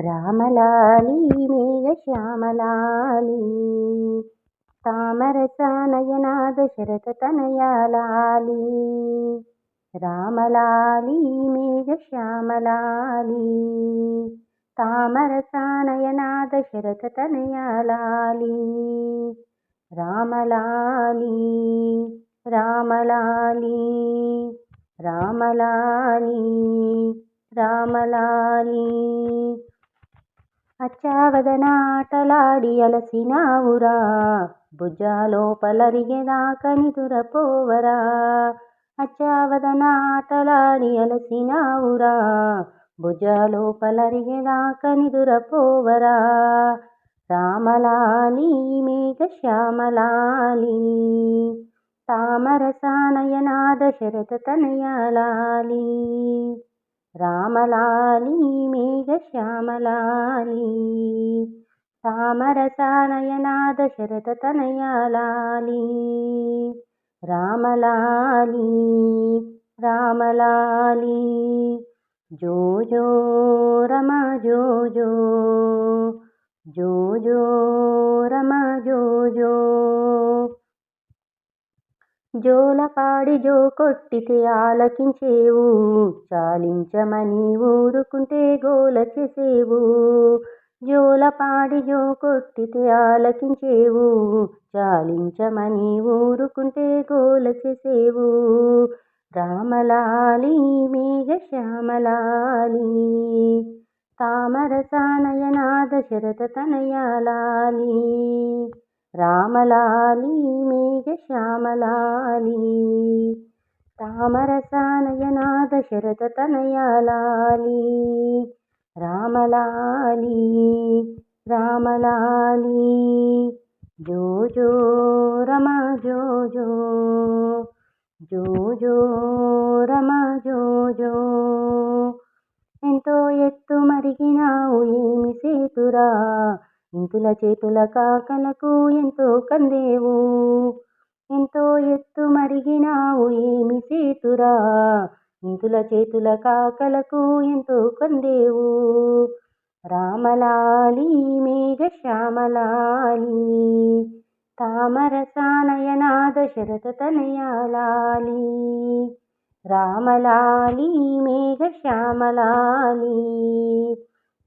రామలాలి మేఘ శ్యామలాలి. తామరస నయన దశరథ తనయాలాలి. రామలాలి మేఘ శ్యామలాలి. తామరస నయన దశరథ తనయాలాలి. రామలాలి రామలాలి రామలాలి రామలాలి. అచ్చావదనాటలాడి అలసినావురా. భుజాలోపలరిగెదాక నిదురపోవరా అచ్చావదనాటలాడి అలసినావురా. భుజాలోపలరిగెదాక నిదురపోవరా రామలాలి మేఘ శ్యామలాలి తామరసానయనా శరత తనయాలాలి. రామలాలి మేఘ శ్యామలాలి తామరసానయనా దశరథ తనయాలాలి రామలాలి రామలాలి. జో జో రమ జో జో జో జో జోలపాడి జో కొట్టితే ఆలకించేవు చాలించమని ఊరుకుంటే గోల చేసేవు. జోలపాడి జో కొట్టితే ఆలకించేవు చాలించమని ఊరుకుంటే గోల చేసేవు. రామలాలి మేఘ శ్యామలాలి తామరసానయనా శరత తనయాలాలి రామలాలి మేఘ శ్యామలాలి. తామరసానయనా దశరథ తనయాలాలి. రామలాలి రామలాలి. జో జో రమ జో జో జో జో రమ జో జో. ఎంతో ఎత్తు మరిగినావు ఏమి సేతురా? ఇంతుల చేతుల కాకలకు ఎంతో కందేవు. ఎంతో ఎత్తు మరిగినావు ఏమి సేతురా. ఇంతుల చేతుల కాకలకు ఎంతో కందేవు. రామలాలి మేఘ శ్యామలాలి తామరసానయనా దశరథ తనయాలాలి. రామలాలి మేఘ శ్యామలాలి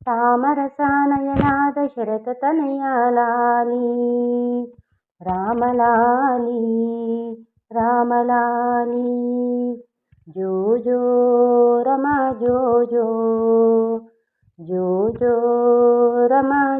తామరసానయనా దశరథ రామలాలి రామలాలి. జో జో రమ జో జో జో జో రమ